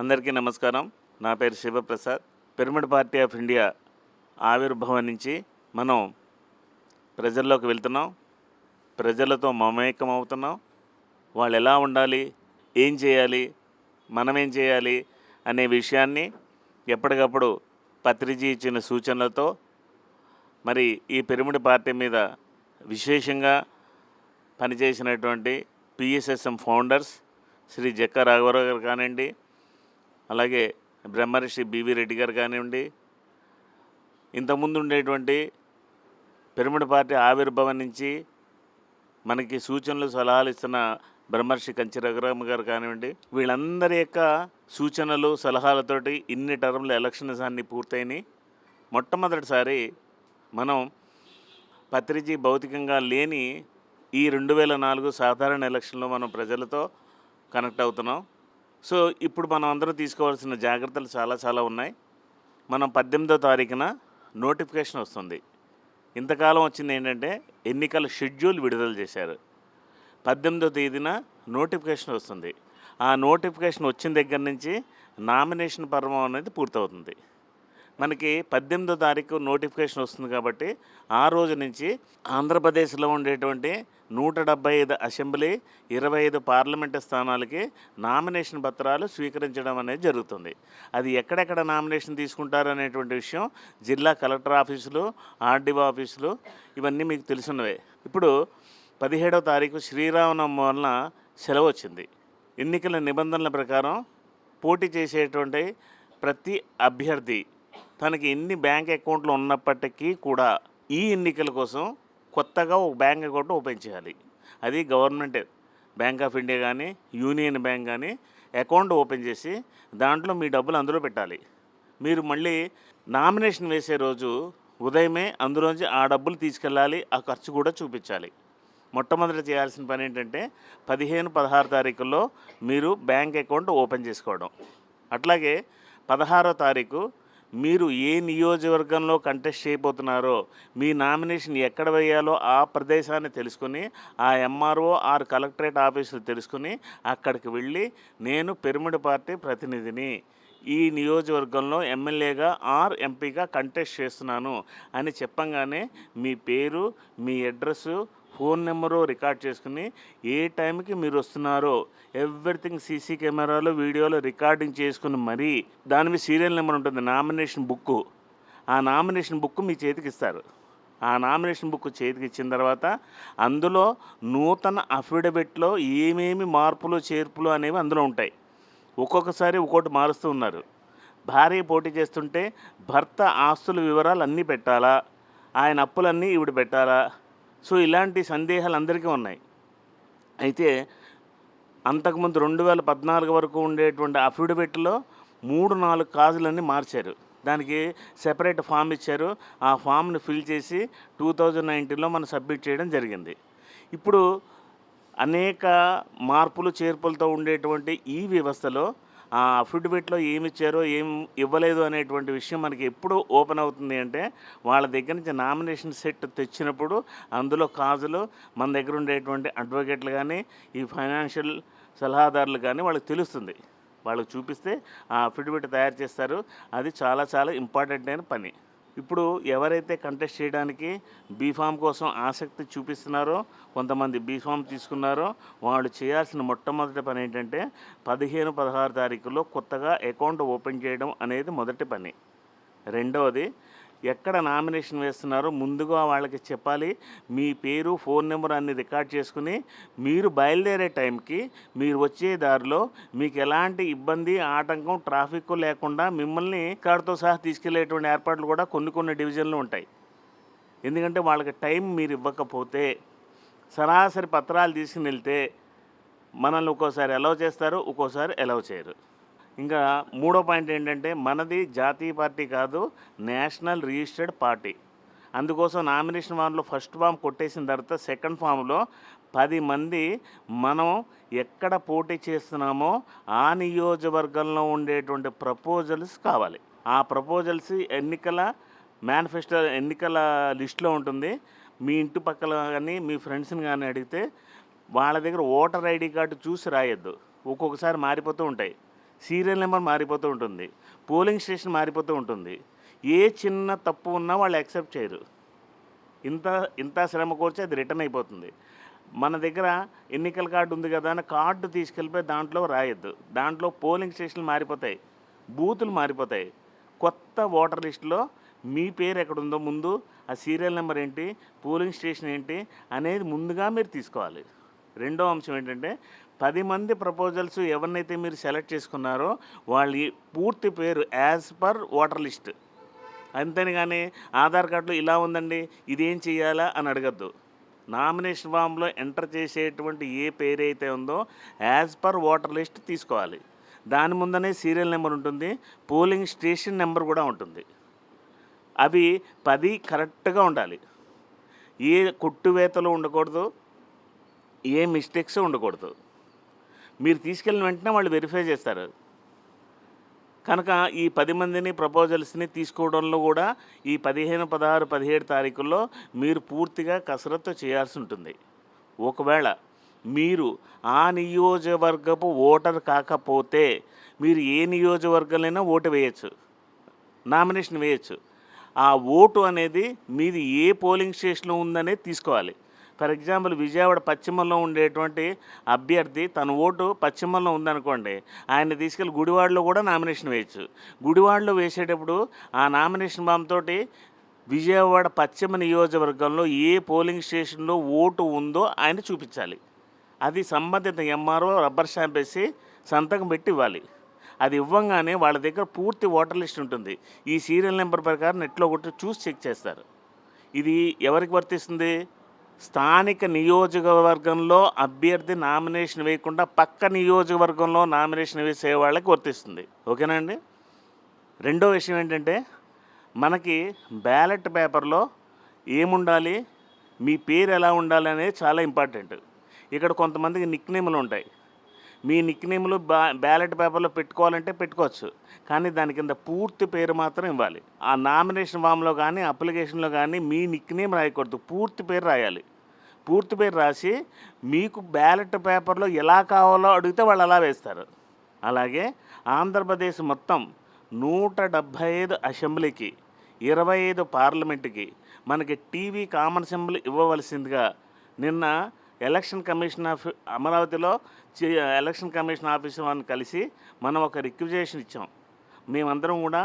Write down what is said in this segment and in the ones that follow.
అందరికీ నమస్కారం. నా పేరు Shivaprasad. Pyramid party of India ఆవిర్భావం నుంచి మనం ప్రజల్లోకి వెళ్తున్నాం. ప్రజలతో మమేకం అవుతున్నాం. వాళ్ళు ఎలా ఉండాలి? ఏం చేయాలి? మనం ఏం చేయాలి? అనే విషయాన్ని ఎప్పటికప్పుడు పత్రిజీ ఇచ్చిన సూచనలతో మరి ఈ పిరమిడ్ పార్టీ మీద విశేషంగా పనిచేసినటువంటి పిఎస్ఎస్ఎం ఫౌండర్స్ శ్రీ జక్క రాఘవరావు గారు కానివ్వండి అలాగే బ్రహ్మర్షి బివి రెడ్డి గారు కానివ్వండి ఇంతకుముందు ఉండేటువంటి పిరమిడ్ పార్టీ ఆవిర్భావం నుంచి మనకి సూచనలు సలహాలు ఇస్తున్న బ్రహ్మర్షి కంచి రఘురామ గారు కానివ్వండి వీళ్ళందరి యొక్క సూచనలు సలహాలతోటి ఇన్ని టర్మ్ల ఎలక్షన్స్ అన్ని పూర్తయినాయి. మొట్టమొదటిసారి మనం పత్రిజీ భౌతికంగా లేని ఈ రెండు వేల నాలుగు సాధారణ ఎలక్షన్లో మనం ప్రజలతో కనెక్ట్ అవుతున్నాం. సో ఇప్పుడు మనం అందరం తీసుకోవాల్సిన జాగ్రత్తలు చాలా చాలా ఉన్నాయి. మనం పద్దెనిమిదో తారీఖున నోటిఫికేషన్ వస్తుంది. ఇంతకాలం వచ్చింది ఏంటంటే ఎన్నికల షెడ్యూల్ విడుదల చేశారు. పద్దెనిమిదో తేదీన నోటిఫికేషన్ వస్తుంది. ఆ నోటిఫికేషన్ వచ్చిన దగ్గర నుంచి నామినేషన్ పర్వం అనేది పూర్తవుతుంది. మనకి పద్దెనిమిదో తారీఖు నోటిఫికేషన్ వస్తుంది కాబట్టి ఆ రోజు నుంచి ఆంధ్రప్రదేశ్లో ఉండేటువంటి నూట డెబ్బై ఐదు అసెంబ్లీ ఇరవై ఐదు పార్లమెంటు స్థానాలకి నామినేషన్ పత్రాలు స్వీకరించడం అనేది జరుగుతుంది. అది ఎక్కడెక్కడ నామినేషన్ తీసుకుంటారు అనేటువంటి విషయం జిల్లా కలెక్టర్ ఆఫీసులు ఆర్డీఓ ఆఫీసులు ఇవన్నీ మీకు తెలుసున్నవే. ఇప్పుడు పదిహేడవ తారీఖు శ్రీరామనవమి వలన సెలవు వచ్చింది. ఎన్నికల నిబంధనల ప్రకారం పోటీ చేసేటువంటి ప్రతి అభ్యర్థి తనకి ఎన్ని బ్యాంక్ అకౌంట్లు ఉన్నప్పటికీ కూడా ఈ ఎన్నికల కోసం కొత్తగా ఒక బ్యాంక్ అకౌంట్ ఓపెన్ చేయాలి. అది గవర్నమెంట్ బ్యాంక్ ఆఫ్ ఇండియా కానీ యూనియన్ బ్యాంక్ కానీ అకౌంట్ ఓపెన్ చేసి దాంట్లో మీ డబ్బులు అందులో పెట్టాలి. మీరు మళ్ళీ నామినేషన్ వేసే రోజు ఉదయమే అందులోంచి ఆ డబ్బులు తీసుకెళ్ళాలి ఆ ఖర్చు కూడా చూపించాలి. మొట్టమొదటి చేయాల్సిన పని ఏంటంటే పదిహేను పదహారు తారీఖుల్లో మీరు బ్యాంక్ అకౌంట్ ఓపెన్ చేసుకోవడం. అట్లాగే పదహారో తారీఖు మీరు ఏ నియోజకవర్గంలో కంటెస్ట్ చేయబోతున్నారో మీ నామినేషన్ ఎక్కడ వేయాలో ఆ ప్రదేశాన్ని తెలుసుకుని ఆ ఎంఆర్ఓ ఆర్ కలెక్టరేట్ ఆఫీసులు తెలుసుకుని అక్కడికి వెళ్ళి నేను పిరమిడ్ పార్టీ ప్రతినిధిని ఈ నియోజకవర్గంలో ఎమ్మెల్యేగా ఆర్ ఎంపీగా కంటెస్ట్ చేస్తున్నాను అని చెప్పంగానే మీ పేరు మీ అడ్రస్సు ఫోన్ నెంబరు రికార్డ్ చేసుకుని ఏ టైంకి మీరు వస్తున్నారో ఎవ్రీథింగ్ సీసీ కెమెరాలో వీడియోలో రికార్డింగ్ చేసుకుని మరీ దాని మీద సీరియల్ నెంబర్ ఉంటుంది నామినేషన్ బుక్ ఆ నామినేషన్ బుక్ మీ చేతికి ఇస్తారు. ఆ నామినేషన్ బుక్ చేతికి ఇచ్చిన తర్వాత అందులో నూతన అఫిడవిట్లో ఏమేమి మార్పులు చేర్పులు అనేవి అందులో ఉంటాయి. ఒక్కొక్కసారి ఒక్కొక్కటి మారుస్తూ ఉన్నారు. భార్య పోటీ చేస్తుంటే భర్త ఆస్తుల వివరాలు అన్నీ పెట్టాలా? ఆయన అప్పులన్నీ ఈవిడ పెట్టాలా? సో ఇలాంటి సందేహాలు అందరికీ ఉన్నాయి. అయితే అంతకుముందు రెండు వేల పద్నాలుగు వరకు ఉండేటువంటి అఫిడవిట్లో మూడు నాలుగు కాజులన్నీ మార్చారు. దానికి సెపరేట్ ఫామ్ ఇచ్చారు. ఆ ఫామ్ని ఫిల్ చేసి టూ థౌజండ్ నైన్టీన్లో మనం సబ్మిట్ చేయడం జరిగింది. ఇప్పుడు అనేక మార్పులు చేర్పులతో ఉండేటువంటి ఈ వ్యవస్థలో ఆ అఫిడవిట్లో ఏమి ఇచ్చారో ఏం ఇవ్వలేదు అనేటువంటి విషయం మనకి ఎప్పుడు ఓపెన్ అవుతుంది అంటే వాళ్ళ దగ్గర నుంచి నామినేషన్ సెట్ తెచ్చినప్పుడు అందులో కాజులు మన దగ్గర ఉండేటువంటి అడ్వకేట్లు కానీ ఈ ఫైనాన్షియల్ సలహాదారులు కానీ వాళ్ళకి తెలుస్తుంది. వాళ్ళకి చూపిస్తే ఆ అఫిడవిట్ తయారు చేస్తారు. అది చాలా చాలా ఇంపార్టెంట్ అయిన పని. ఇప్పుడు ఎవరైతే కంటెస్ట్ చేయడానికి బీఫామ్ కోసం ఆసక్తి చూపిస్తున్నారో కొంతమంది బీఫామ్ తీసుకున్నారో వాళ్ళు చేయాల్సిన మొట్టమొదటి పని ఏంటంటే పదిహేను పదహారు తారీఖులో కొత్తగా అకౌంట్ ఓపెన్ చేయడం అనేది మొదటి పని. రెండవది ఎక్కడ నామినేషన్ వేస్తున్నారో ముందుగా వాళ్ళకి చెప్పాలి. మీ పేరు ఫోన్ నెంబర్ అన్ని రికార్డ్ చేసుకుని మీరు బయలుదేరే టైంకి మీరు వచ్చే దారిలో మీకు ఎలాంటి ఇబ్బంది ఆటంకం ట్రాఫిక్ లేకుండా మిమ్మల్ని కార్డుతో సహా తీసుకెళ్ళేటువంటి ఏర్పాట్లు కూడా కొన్ని కొన్ని డివిజన్లు ఉంటాయి. ఎందుకంటే వాళ్ళకి టైం మీరు ఇవ్వకపోతే సరాసరి పత్రాలు తీసుకుని వెళ్తే మనల్ని ఒక్కోసారి అలౌ చేస్తారు ఒక్కోసారి అలౌ చేయరు. ఇంకా మూడో పాయింట్ ఏంటంటే మనది జాతీయ పార్టీ కాదు నేషనల్ రిజిస్టర్డ్ పార్టీ. అందుకోసం నామినేషన్ ఫామ్లో ఫస్ట్ ఫామ్ కొట్టేసిన తర్వాత సెకండ్ ఫామ్లో పది మంది మనం ఎక్కడ పోటీ చేస్తున్నామో ఆ నియోజకవర్గంలో ఉండేటువంటి ప్రపోజల్స్ కావాలి. ఆ ప్రపోజల్స్ ఎన్నికల మేనిఫెస్టో ఎన్నికల లిస్ట్లో ఉంటుంది. మీ ఇంటి పక్కల కానీ మీ ఫ్రెండ్స్ని కానీ అడిగితే వాళ్ళ దగ్గర ఓటర్ ఐడి కార్డు చూసి రాయొద్దు. ఒక్కొక్కసారి మారిపోతూ ఉంటాయి. సీరియల్ నెంబర్ మారిపోతూ ఉంటుంది. పోలింగ్ స్టేషన్ మారిపోతూ ఉంటుంది. ఏ చిన్న తప్పు ఉన్నా వాళ్ళు యాక్సెప్ట్ చేయరు. ఇంత ఇంత శ్రమ కోర్చి అది రిటర్న్ అయిపోతుంది. మన దగ్గర ఎన్నికల కార్డు ఉంది కదా అని కార్డు తీసుకెళ్ళిపోయి దాంట్లో రాయొద్దు. దాంట్లో పోలింగ్ స్టేషన్లు మారిపోతాయి. బూతులు మారిపోతాయి. కొత్త ఓటర్ లిస్టులో మీ పేరు ఎక్కడ ఉందో ముందు ఆ సీరియల్ నెంబర్ ఏంటి పోలింగ్ స్టేషన్ ఏంటి అనేది ముందుగా మీరు తీసుకోవాలి. రెండో అంశం ఏంటంటే పది మంది ప్రపోజల్స్ ఎవరినైతే మీరు సెలెక్ట్ చేసుకున్నారో వాళ్ళ పూర్తి పేరు యాజ్ పర్ ఓటర్ లిస్ట్ అంతేని కానీ ఆధార్ కార్డులో ఇలా ఉందండి ఇదేం చేయాలా అని అడగద్దు. నామినేషన్ ఫామ్లో ఎంటర్ చేసేటువంటి ఏ పేరు అయితే ఉందో యాజ్ పర్ ఓటర్ లిస్ట్ తీసుకోవాలి. దాని ముందనే సీరియల్ నెంబర్ ఉంటుంది పోలింగ్ స్టేషన్ నెంబర్ కూడా ఉంటుంది. అవి పది కరెక్ట్గా ఉండాలి. ఏ కొట్టువేతలు ఉండకూడదు ఏ మిస్టేక్స్ ఉండకూడదు. మీరు తీసుకెళ్ళిన వెంటనే వాళ్ళు వెరిఫై చేస్తారు. కనుక ఈ పది మందిని ప్రపోజల్స్ని తీసుకోవడంలో కూడా ఈ పదిహేను పదహారు పదిహేడు తారీఖుల్లో మీరు పూర్తిగా కసరత్తు చేయాల్సి ఉంటుంది. ఒకవేళ మీరు ఆ నియోజకవర్గపు ఓటర్ కాకపోతే మీరు ఏ నియోజకవర్గంలోనైనా ఓటు వేయచ్చు. నామినేషన్ వేయచ్చు. ఆ ఓటు అనేది మీది ఏ పోలింగ్ స్టేషన్లో ఉందనేది తీసుకోవాలి. ఫర్ ఎగ్జాంపుల్ విజయవాడ పశ్చిమంలో ఉండేటువంటి అభ్యర్థి తన ఓటు పశ్చిమంలో ఉందనుకోండి ఆయన తీసుకెళ్ళి గుడివాడలో కూడా నామినేషన్ వేయచ్చు. గుడివాడలో వేసేటప్పుడు ఆ నామినేషన్ బామ్ విజయవాడ పశ్చిమ నియోజకవర్గంలో ఏ పోలింగ్ స్టేషన్లో ఓటు ఉందో ఆయన చూపించాలి. అది సంబంధిత ఎంఆర్ఓ రబ్బర్ స్టాంప్ వేసి సంతకం పెట్టి ఇవ్వాలి. అది ఇవ్వంగానే వాళ్ళ దగ్గర పూర్తి ఓటర్ లిస్ట్ ఉంటుంది. ఈ సీరియల్ నెంబర్ ప్రకారం నెట్లో కొట్టి చూసి చెక్ చేస్తారు. ఇది ఎవరికి వర్తిస్తుంది? స్థానిక నియోజకవర్గంలో అభ్యర్థి నామినేషన్ వేయకుండా పక్క నియోజకవర్గంలో నామినేషన్ వేసే వాళ్ళకి వర్తిస్తుంది. ఓకేనా అండి రెండో విషయం ఏంటంటే మనకి బ్యాలెట్ పేపర్లో ఏముండాలి మీ పేరు ఎలా ఉండాలి అనేది చాలా ఇంపార్టెంట్. ఇక్కడ కొంతమందికి నిక్ నేములు ఉంటాయి. మీ నిక్ నేములు బ్యా బ్యాలెట్ పేపర్లో పెట్టుకోవాలంటే పెట్టుకోవచ్చు. కానీ దాని కింద పూర్తి పేరు మాత్రం ఇవ్వాలి. ఆ నామినేషన్ ఫామ్లో కానీ అప్లికేషన్లో కానీ మీ నిక్ నేమ్ రాయకూడదు. పూర్తి పేరు రాయాలి. పూర్తి పేరు రాసి మీకు బ్యాలెట్ పేపర్లో ఎలా కావాలో అడిగితే వాళ్ళు అలా వేస్తారు. అలాగే ఆంధ్రప్రదేశ్ మొత్తం నూట డెబ్భై ఐదు అసెంబ్లీకి ఇరవై ఐదు పార్లమెంటుకి మనకి టీవీ కామన్ అసెంబ్లీ ఇవ్వవలసిందిగా నిన్న ఎలక్షన్ కమిషన్ ఆఫ్ అమరావతిలో ఎలక్షన్ కమిషన్ ఆఫీసర్ వారిని కలిసి మనం ఒక రిక్వజేషన్ ఇచ్చాం. మేమందరం కూడా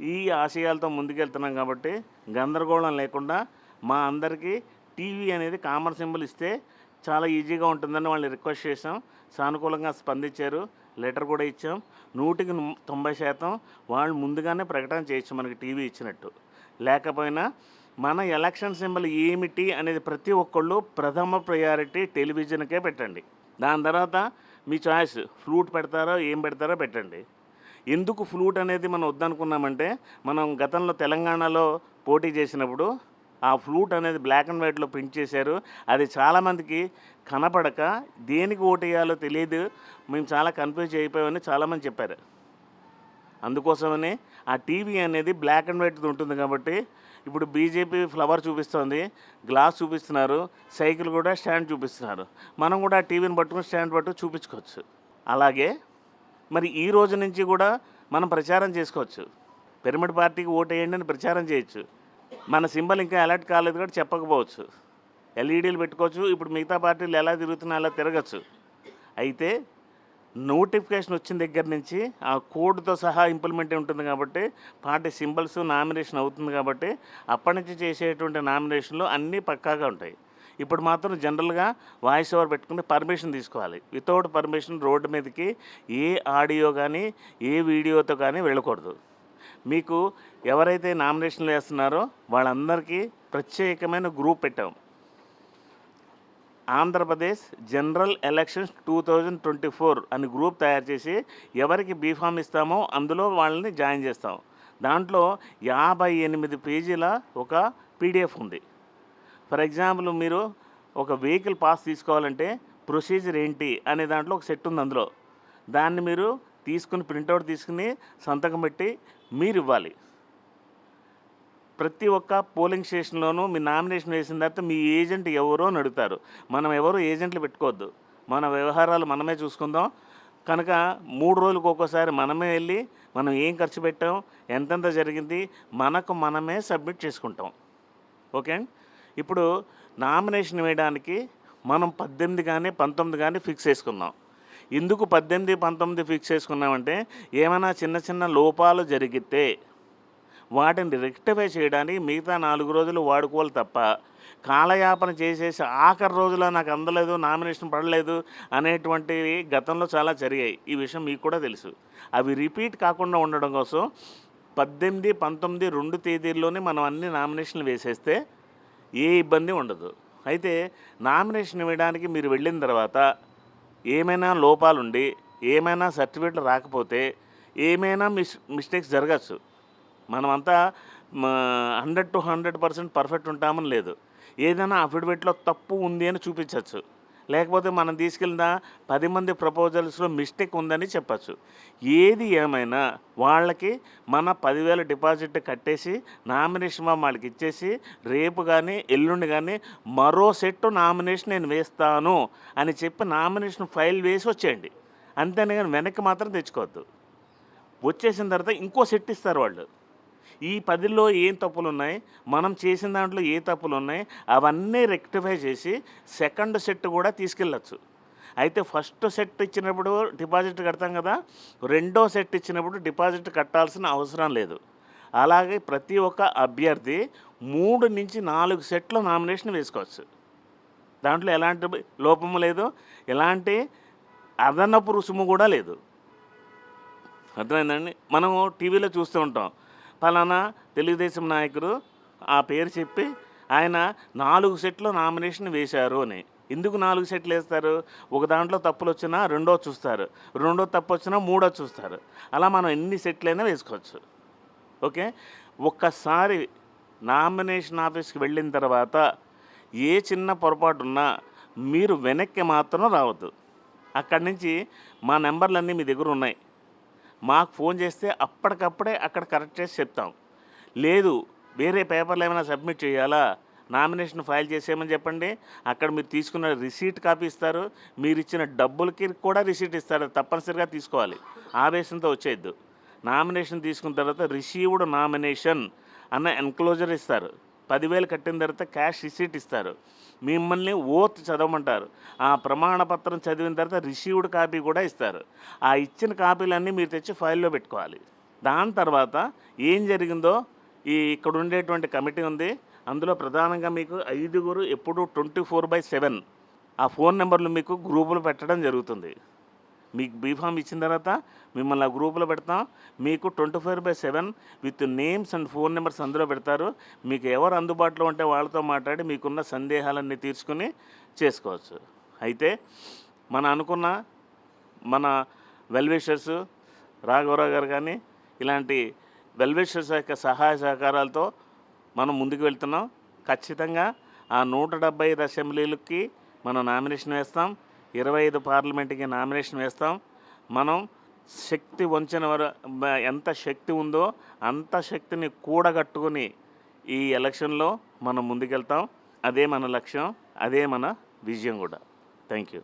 ఈ ఆశయాలతో ముందుకెళ్తున్నాం కాబట్టి గందరగోళం లేకుండా మా అందరికీ టీవీ అనేది కామన్ సింబల్ ఇస్తే చాలా ఈజీగా ఉంటుందని వాళ్ళని రిక్వెస్ట్ చేసాం సానుకూలంగా స్పందించారు. లెటర్ కూడా ఇచ్చాం. నూటికి తొంభై శాతం వాళ్ళు ముందుగానే ప్రకటన చేయొచ్చు మనకి టీవీ ఇచ్చినట్టు. లేకపోయినా మన ఎలక్షన్ సింబల్ ఏమిటి అనేది ప్రతి ఒక్కళ్ళు ప్రథమ ప్రయారిటీ టెలివిజన్కే పెట్టండి. దాని తర్వాత మీ చాయిస్ ఫ్లూట్ పెడతారో ఏం పెడతారో పెట్టండి. ఎందుకు ఫ్లూట్ అనేది మనం వద్దనుకున్నామంటే మనం గతంలో తెలంగాణలో పోటీ చేసినప్పుడు ఆ ఫ్లూట్ అనేది బ్లాక్ అండ్ వైట్లో ప్రింట్ చేశారు. అది చాలామందికి కనపడక దేనికి ఓటు వేయాలో తెలియదు. మేము చాలా కన్ఫ్యూజ్ అయిపోయామని చాలామంది చెప్పారు. అందుకోసమని ఆ టీవీ అనేది బ్లాక్ అండ్ వైట్ ఉంటుంది కాబట్టి ఇప్పుడు బీజేపీ ఫ్లవర్ చూపిస్తుంది గ్లాస్ చూపిస్తున్నారు సైకిల్ కూడా స్టాండ్ చూపిస్తున్నారు. మనం కూడా ఆ టీవీని పట్టుకుని స్టాండ్ పట్టు చూపించుకోవచ్చు. అలాగే మరి ఈ రోజు నుంచి కూడా మనం ప్రచారం చేసుకోవచ్చు. పిరమిడ్ పార్టీకి ఓటేయండి అని ప్రచారం చేయొచ్చు. మన సింబల్ ఇంకా అలర్ట్ కాలేదు కూడా చెప్పకపోవచ్చు. ఎల్ఈడీలు పెట్టుకోవచ్చు ఇప్పుడు మిగతా పార్టీలు ఎలా తిరుగుతున్నా అలా తిరగచ్చు. అయితే నోటిఫికేషన్ వచ్చిన దగ్గర నుంచి ఆ కోడ్తో సహా ఇంప్లిమెంట్ ఉంటుంది కాబట్టి పార్టీ సింబల్స్ నామినేషన్ అవుతుంది కాబట్టి అప్పటి నుంచి చేసేటువంటి నామినేషన్లు అన్నీ పక్కాగా ఉంటాయి. ఇప్పుడు మాత్రం జనరల్గా వాయిస్ ఓవర్ పెట్టుకుని పర్మిషన్ తీసుకోవాలి. వితౌట్ పర్మిషన్ రోడ్డు మీదకి ఏ ఆడియో కానీ ఏ వీడియోతో కానీ వెళ్ళకూడదు. మీకు ఎవరైతే నామినేషన్లు వేస్తున్నారో వాళ్ళందరికీ ప్రత్యేకమైన గ్రూప్ పెట్టాం. Andhra Pradesh general elections two thousand twenty four అని గ్రూప్ తయారు చేసి ఎవరికి బీఫామ్ ఇస్తామో అందులో వాళ్ళని జాయిన్ చేస్తాం. దాంట్లో యాభై ఎనిమిది పేజీల ఒక పీడిఎఫ్ ఉంది. ఫర్ ఎగ్జాంపుల్ మీరు ఒక వెహికల్ పాస్ తీసుకోవాలంటే ప్రొసీజర్ ఏంటి అనే దాంట్లో ఒక సెట్ ఉంది అందులో. దాన్ని మీరు తీసుకుని ప్రింట్అవుట్ తీసుకుని సంతకం పెట్టి మీరు ఇవ్వాలి. ప్రతి ఒక్క పోలింగ్ స్టేషన్లోనూ మీ నామినేషన్ వేసిన తర్వాత మీ ఏజెంట్ ఎవరో అని అడుగుతారు. మనం ఎవరు ఏజెంట్లు పెట్టుకోవద్దు. మన వ్యవహారాలు మనమే చూసుకుందాం. కనుక మూడు రోజులకు ఒక్కోసారి మనమే వెళ్ళి మనం ఏం ఖర్చు పెట్టాం ఎంతెంత జరిగింది మనకు మనమే సబ్మిట్ చేసుకుంటాం. ఓకే? ఇప్పుడు నామినేషన్ వేయడానికి మనం పద్దెనిమిది కానీ పంతొమ్మిది కానీ ఫిక్స్ చేసుకున్నాం. ఎందుకు పద్దెనిమిది పంతొమ్మిది ఫిక్స్ చేసుకున్నామంటే ఏమైనా చిన్న చిన్న లోపాలు జరిగితే వాటిని రెక్టిఫై చేయడానికి మిగతా నాలుగు రోజులు వాడుకోవాలి తప్ప కాలయాపన చేసేసి ఆఖరి రోజులో నాకు అందలేదు నామినేషన్ పడలేదు అనేటువంటివి గతంలో చాలా జరిగాయి. ఈ విషయం మీకు కూడా తెలుసు. అవి రిపీట్ కాకుండా ఉండడం కోసం పద్దెనిమిది పంతొమ్మిది రెండు తేదీల్లోనే మనం అన్ని నామినేషన్లు వేసేస్తే ఏ ఇబ్బంది ఉండదు. అయితే నామినేషన్ వేయడానికి మీరు వెళ్ళిన తర్వాత ఏమైనా లోపాలుండి ఏమైనా సర్టిఫికెట్లు రాకపోతే ఏమైనా మిస్ మిస్టేక్స్ జరగచ్చు. మనమంతా hundred to hundred percent perfect ఉంటామని లేదు. ఏదైనా అఫిడవిట్లో తప్పు ఉంది అని చూపించవచ్చు లేకపోతే మనం తీసుకెళ్ళిన పది మంది ప్రపోజల్స్లో మిస్టేక్ ఉందని చెప్పచ్చు. ఏది ఏమైనా వాళ్ళకి మన పదివేల డిపాజిట్ కట్టేసి నామినేషన్ వాళ్ళకి ఇచ్చేసి రేపు కానీ ఎల్లుండి కానీ మరో సెట్ నామినేషన్ నేను వేస్తాను అని చెప్పి నామినేషన్ ఫైల్ వేసి వచ్చేయండి. అంతేనే కానీ వెనక్కి మాత్రం తెచ్చుకోవద్దు. వచ్చేసిన తర్వాత ఇంకో సెట్ ఇస్తారు వాళ్ళు. ఈ పదిలో ఏం తప్పులు ఉన్నాయి మనం చేసిన దాంట్లో ఏ తప్పులు ఉన్నాయి అవన్నీ రెక్టిఫై చేసి సెకండ్ సెట్ కూడా తీసుకెళ్ళచ్చు. అయితే ఫస్ట్ సెట్ ఇచ్చినప్పుడు డిపాజిట్ కడతాం కదా? రెండో సెట్ ఇచ్చినప్పుడు డిపాజిట్ కట్టాల్సిన అవసరం లేదు. అలాగే ప్రతి ఒక్క అభ్యర్థి మూడు నుంచి నాలుగు సెట్ల నామినేషన్ వేసుకోవచ్చు. దాంట్లో ఎలాంటి లోపము లేదు. ఎలాంటి అదనపు రుసుము కూడా లేదు. అర్థమైందండి? మనము టీవీలో చూస్తూ ఉంటాం. పలానా తెలుగుదేశం నాయకుడు ఆ పేరు చెప్పి ఆయన నాలుగు సెట్లు నామినేషన్ వేశారు అని. ఎందుకు నాలుగు సెట్లు వేస్తారు? ఒక దాంట్లో తప్పులు వచ్చినా రెండో చూస్తారు. రెండో తప్పు వచ్చినా మూడో చూస్తారు. అలా మనం ఎన్ని సెట్లైనా వేసుకోవచ్చు. ఓకే? ఒక్కసారి నామినేషన్ ఆఫీస్కి వెళ్ళిన తర్వాత ఏ చిన్న పొరపాటు ఉన్నా మీరు వెనక్కి మాత్రం రావద్దు. అక్కడి నుంచి మా నెంబర్లన్నీ మీ దగ్గర ఉన్నాయి. మాకు ఫోన్ చేస్తే అప్పటికప్పుడే అక్కడ కరెక్ట్ చేసి చెప్తాం. లేదు వేరే పేపర్లు ఏమైనా సబ్మిట్ చేయాలా? నామినేషన్ ఫైల్ చేసేయమని చెప్పండి. అక్కడ మీరు తీసుకున్న రిసీట్ కాపీ ఇస్తారు. మీరు ఇచ్చిన డబ్బులకి కూడా రిసీట్ ఇస్తారు. తప్పనిసరిగా తీసుకోవాలి. ఆవేశంతో వచ్చేయద్దు. నామినేషన్ తీసుకున్న తర్వాత రిసీవ్డ్ నామినేషన్ అన్న ఎన్క్లోజర్ ఇస్తారు. పదివేలు కట్టిన తర్వాత క్యాష్ రిసీట్ ఇస్తారు. మిమ్మల్ని ఓత్ చదవమంటారు. ఆ ప్రమాణ పత్రం చదివిన తర్వాత రిసీవ్డ్ కాపీ కూడా ఇస్తారు. ఆ ఇచ్చిన కాపీలన్నీ మీరు తెచ్చి ఫైల్లో పెట్టుకోవాలి. దాని తర్వాత ఏం జరిగిందో ఈ ఇక్కడ ఉండేటువంటి కమిటీ ఉంది. అందులో ప్రధానంగా మీకు ఐదుగురు ఎప్పుడు ట్వంటీ ఫోర్ బై సెవెన్ ఆ ఫోన్ నెంబర్లు మీకు గ్రూపులు పెట్టడం జరుగుతుంది. మీకు బీఫామ్ ఇచ్చిన తర్వాత మిమ్మల్ని ఆ గ్రూపులో పెడతాం. మీకు twenty four by seven with names and phone numbers అందులో పెడతారు. మీకు ఎవరు అందుబాటులో ఉంటే వాళ్ళతో మాట్లాడి మీకున్న సందేహాలన్నీ తీర్చుకుని చేసుకోవచ్చు. అయితే మన అనుకున్న మన వెల్విషర్స్ రాఘవరావు గారు కానీ ఇలాంటి వెల్విషర్స్ యొక్క సహాయ సహకారాలతో మనం ముందుకు వెళ్తున్నాం. ఖచ్చితంగా ఆ నూట డెబ్బై ఐదు అసెంబ్లీలకి మనం నామినేషన్ వేస్తాం. ఇరవై ఐదు పార్లమెంట్కి నామినేషన్ వేస్తాం. మనం శక్తి వంచిన వారు ఎంత శక్తి ఉందో అంత శక్తిని కూడగట్టుకుని ఈ ఎలక్షన్లో మనం ముందుకెళ్తాం. అదే మన లక్ష్యం అదే మన విజయం కూడా. Thank you